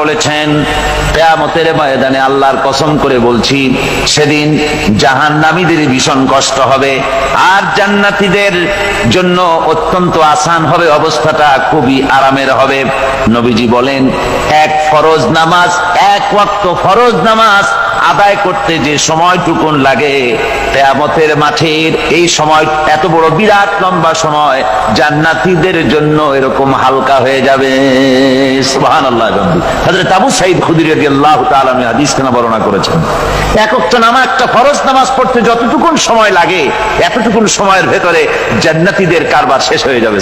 বলেছেন, কিয়ামতের ময়দানে আল্লাহর কসম করে বলছি, সেদিন জাহান্নামীদের ভীষণ কষ্ট হবে আর জান্নাতীদের জন্য অত্যন্ত আসান হবে, অবস্থাটা খুবই আরামের হবে। নবীজি বলেন, এক ফরজ নামাজ, এক ওয়াক্ত ফরজ নামাজ আদায় করতে যে সময়টুকুন লাগে, কেয়ামতের মাঠের এই সময় এত বড় বিরাট লম্বা সময় জান্নাতীদের জন্য এরকম হালকা হয়ে যাবে। নামা একটা ফরজ নামাজ পড়তে যতটুকুন সময় লাগে, এতটুকুন সময়ের ভেতরে জান্নাতীদের কারবার শেষ হয়ে যাবে।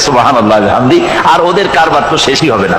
হামদি। আর ওদের কারবার তো শেষই হবে না।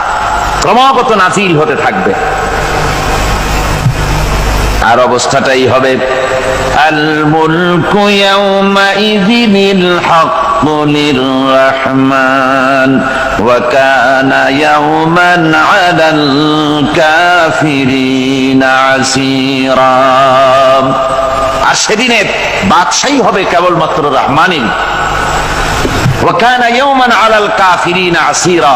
ক্রমাগত নাজিল হতে থাকবে। আর অবস্থাটাই হবে আর সেদিনের বাদশাহী হবে কেবলমাত্র রহমানিন ইয়াওমান আলাল কাফিরিনা আসীরা।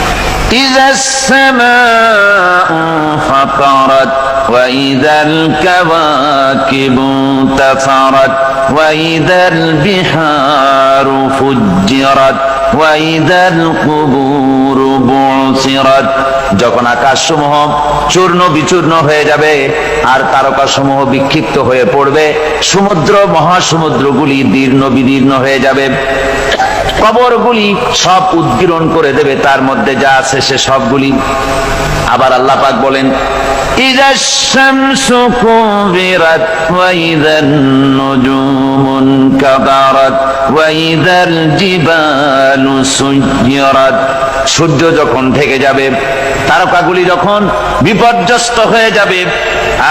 إذا السماء فطرت وإذا الكواكب انتثرت وإذا البحار فجرت وإذا القبور بعثرت যখন আকাশ সমূহ চূর্ণ বিচূর্ণ হয়ে যাবে আর তারকা সমূহ বিক্ষিপ্ত হয়ে পড়বে সমুদ্র মহাসমুদ্রগুলি দীর্ণ বিদীর্ণ হয়ে যাবে কবরগুলি সব উদ্গীরণ করে দেবে তার মধ্যে যা আছে সে সবগুলি আবার আল্লাহ পাক বলেন إذا الشمس كورت وإذا النجوم انكدرت وإذا الجبال سيرت সূর্য যখন থেকে যাবে তারকাগুলি যখন বিপর্যস্ত হয়ে যাবে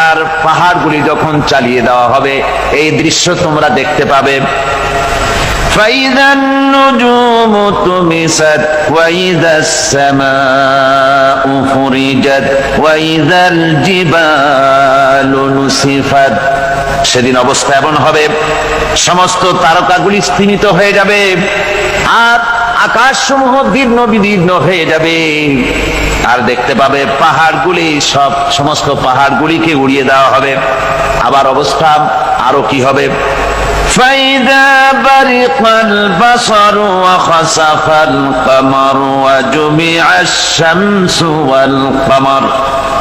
আর পাহাড়গুলি যখন চালিয়ে দেওয়া হবে এই দৃশ্য তোমরা দেখতে পাবে فإذا النجوم طمست وإذا السماء فرجت وإذا الجبال نسفت সেদিন অবস্থা এমন হবে সমস্ত তারকাগুলি স্থিমিত হয়ে যাবে আর আকাশ সমূহ দীর্ণ বিদীর্ণ হয়ে যাবে আর দেখতে পাবে পাহাড়গুলি সব সমস্ত পাহাড়গুলিকে উড়িয়ে দেওয়া হবে আবার অবস্থা আরো কি হবে فإذا برق البصر وخسف القمر وجمع الشمس والقمر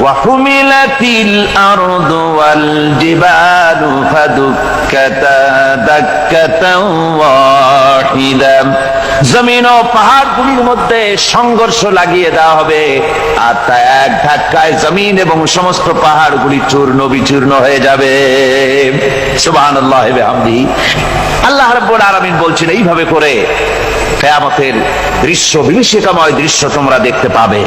وحملت الأرض والجبال فدكتا دكة واحدة জমিন ও পাহাড়গুলির মধ্যে সংঘর্ষ লাগিয়ে দেওয়া হবে আর তা এক ধাক্কায় জমিন এবং সমস্ত পাহাড়গুলি চূর্ণ বিচূর্ণ হয়ে যাবে সুবহানাল্লাহ বিহামদি আল্লাহ রাব্বুল আলামিন বলছেন এইভাবে করে কেয়ামতের দৃশ্য বিভীষিকাময় দৃশ্য তোমরা দেখতে পাবে